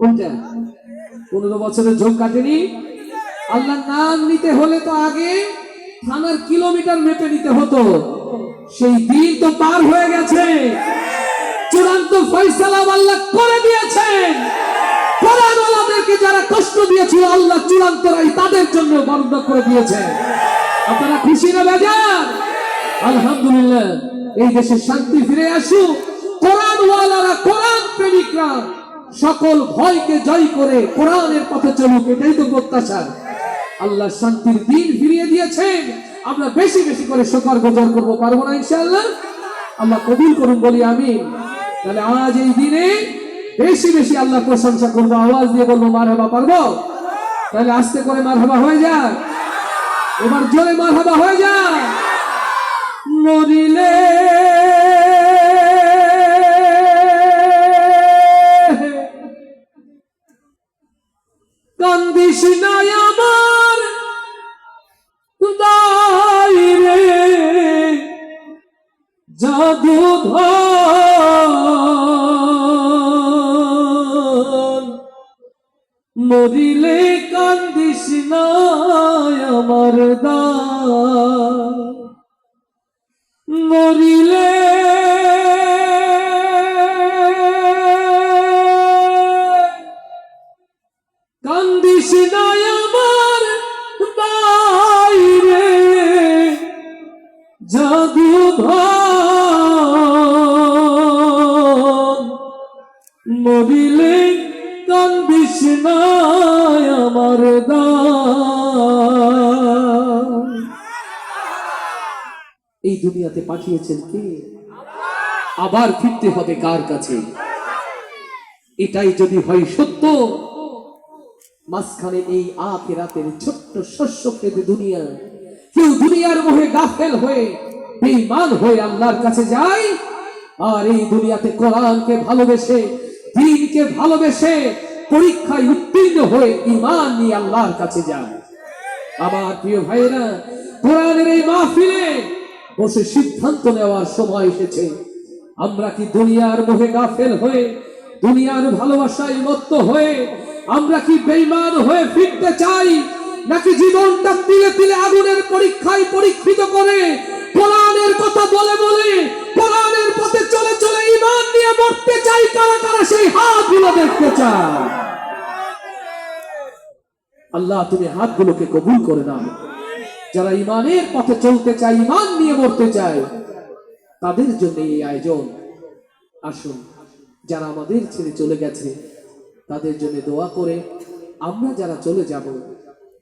কোনটা? পনেরো বছরের ঝোঁক কাটেনি? আল্লাহর নাম নিতে হলে তো আগে থানার কিলোমিটার মেপে নিতে হতো। সেই দিন তো পার হয়ে গেছে। চূড়ান্ত ফয়সালা আল্লাহ করে দিয়েছেন। যারা কষ্ট দিয়েছিল, আল্লাহ চূড়ান্ত রায় তাদের জন্য বন্ধ করে দিয়েছেন আপনারা খুশি না বেজার? আলহামদুলিল্লাহ, এই দেশে শান্তি ফিরে আসুক। কোরআনওয়ালারা কোরআন প্রেমিকরা সকল ভয়কে জয় করে কোরআনের পথে চলুক, এটাই তো প্রত্যাশা। আল্লাহ শান্তির দিন ফিরিয়ে দিয়েছেন। আমরা বেশি বেশি করে শোকর গোজার করব, পারব না ইনশাআল্লাহ? আল্লাহ কবুল করুন, বলি আমি তাহলে আজ এই দিনে বেশি বেশি আল্লাহ প্রশংসা করব, আওয়াজ দিয়ে বলব মার হাবা পারব? তাহলে আস্তে করে মার হাবা হয়ে যায় এবার জোরে মার হাবা হয়ে যায় মরিলে নাই আমার দাই রে। জাদু মরিলে কান্দিস নাই আমার দাই মরিলে কান্দিস নাই আমার এই দুনিয়াতে পাঠিয়েছেন কে? আবার ফিরতে হবে কার কাছে? এটাই যদি হয় সত্য, মাঝখানে এই আখেরাতের ছোট্ট শস্য খেতে দুনিয়া কেউ দুনিয়ার মোহে গাফেল হয়ে বেঈমান হয়ে আল্লাহর কাছে যায় আর এই দুনিয়াতে কোরআনকে ভালোবেসে, দিনকে ভালোবেসে, পরীক্ষায় উত্তীর্ণ হয়ে ইমান নিয়ে আল্লাহর কাছে যায় আমার প্রিয় ভাইরা কোরআনের এই মাহফিলে বসে সিদ্ধান্ত নেওয়ার সময় এসেছে। আমরা কি দুনিয়ার মোহে গাফেল হয়ে, দুনিয়ার ভালোবাসায় মত্ত হয়ে, আমরা কি বেইমান হয়ে ফিরতে চাই, নাকি জীবনটা তিলে তিলে আগুনের পরীক্ষায় পরীক্ষিত করে সেই হাতগুলো দেখতে চায় আল্লাহ, তুমি হাতগুলোকে কবুল করে নাও। যারা ইমানের পথে চলতে চায় ইমান নিয়ে মরতে চায়, তাদের জন্য এই আয়োজন। আসুন, যারা আমাদের ছেড়ে চলে গেছে, তাদের জন্য দোয়া করে, আমরা যারা চলে যাব,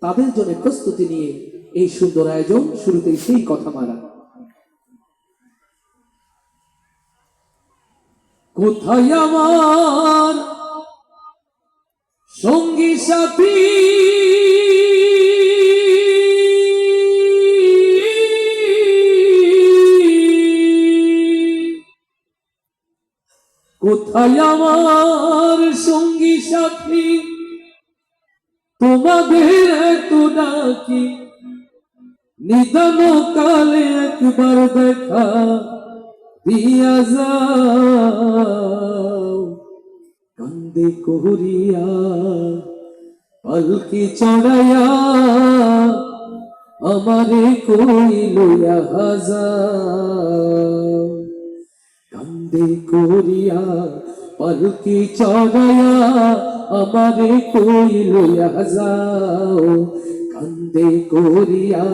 তাদের জন্য প্রস্তুতি নিয়ে এই সুন্দর আয়োজন শুরুতেই সেই কথা মারা কোথায় আমার সঙ্গী সাথী? কোথায় আমার সঙ্গী সাথী? তোমাদের এত ডাকি নিদান কালে একবার দেখা দিয়া যাও কান্দে করিয়া পালকি চড়াইয়া, আমারে কই লইয়া হাজার কান্দে করিয়া পালকি চড়াইয়া, আমারে কই লইয়া যাও কান্দে করিয়া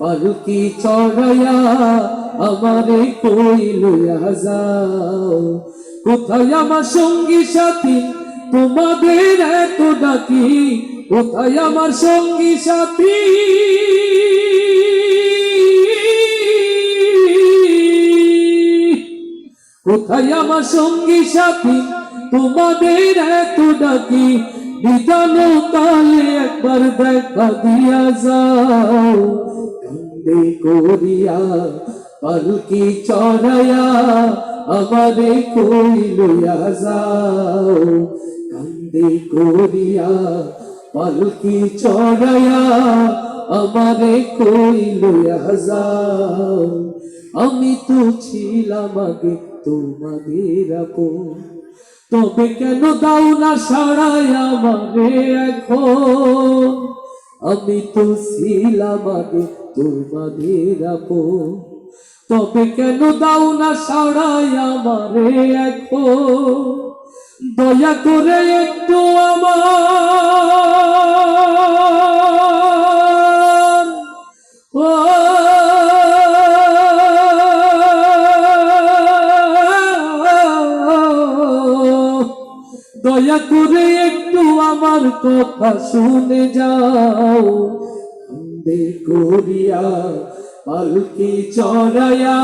পালকি চড়াইয়া আমারে কই লইয়া যাও, কোথায় আমার সঙ্গী সাথী? তোমাদের এত ডাকি, কোথায় আমার সঙ্গী সাথী? কোথায় আমার সঙ্গী সাথী? তোমাদের এত ডাকি বিধান কালে একবার দেখা দিয়া যাও। কান্দে করিয়া পালকি চড়াইয়া আমারে কই যাও। কান্দে করিয়া পালকি চড়াইয়া আমারে কই যাও। আমি তো ছিলাম আগে তোমাদের তবে কেন দাও না সারাই আমারে এখন? আমি তো ছিলাম আগে তোমাদের আপন। তবে কেন দাও না সারাই আমারে এখন? দয়া করে একটু আমার। দয়া করে একটু আমার কথা শুনে যাও। করিয়া পালকি চড়াইয়া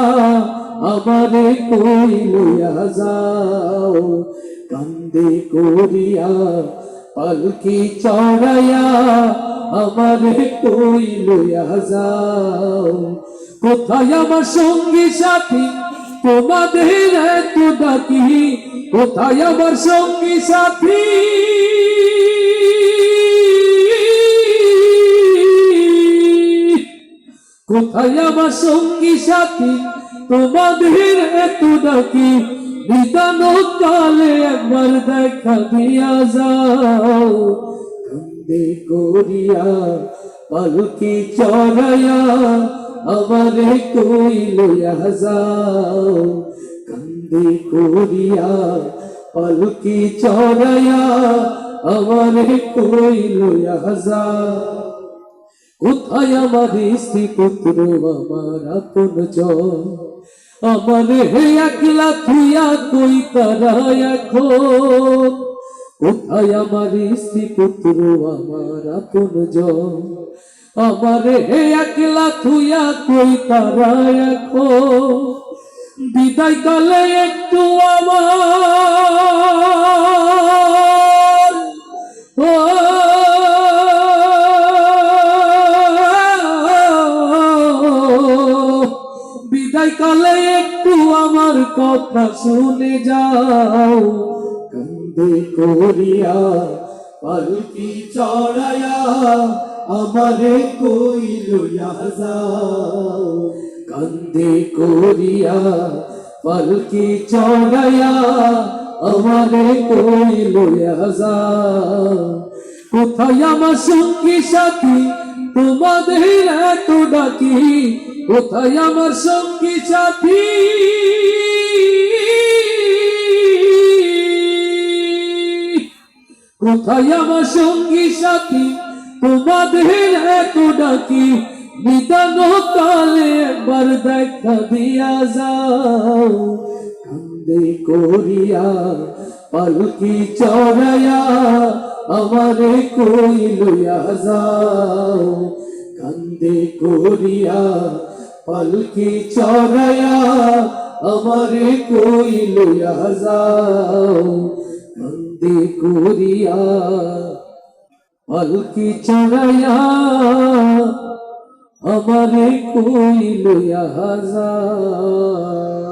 আমারে কই লইয়া যাও। কান্দে করিয়া পালকি চড়াইয়া আমারে কই লইয়া যাও। কোথায় আমার সঙ্গী সাথী? তোমাদের এত ডাকি, কোথায় আমার সঙ্গী সাথী? কোথায় আমার সঙ্গী সাথী তোমাদের এত ডাকি নিদান কালে একবার দেখা দিয়া যাও কান্দে করিয়া পালকি চড়াইয়া আমারে কই লইয়া যাও কান্দে করিয়া পালকি চড়াইয়া আমারে কই লইয়া যাও কোথায় আমার স্ত্রী, পুত্র, আমার আপন আমার হে একলা কই তারা এখন? কোথায় আমার স্ত্রী, পুত্র, আমার আপন আমার হে একলা থুইয়া কই তারা এখন? বিদায় কালে একটু আমার কালে একটু আমার কথা শুনে যাও। কান্দে করিয়া পালকি চড়াইয়া আমারে কই লইয়া যাও। কান্দে করিয়া পালকি চড়াইয়া আমারে কই লইয়া যাও। কোথায় আমার সঙ্গী সাথী তোমাদের এত ডাকি, কোথায় আমার সঙ্গী সাথী? কোথায় আমার সঙ্গী সাথী? তোমাদের এত ডাকি নিদান কালে একবার দেখা দিয়া যাও। কান্দে করিয়া পালকি চড়াইয়া আমারে কই লইয়া যাও কান্দে করিয়া পালকি চড়াইয়া আমারে কই লইয়া যাও কান্দে করিয়া পালকি চড়াইয়া আমারে কই লইয়া যাও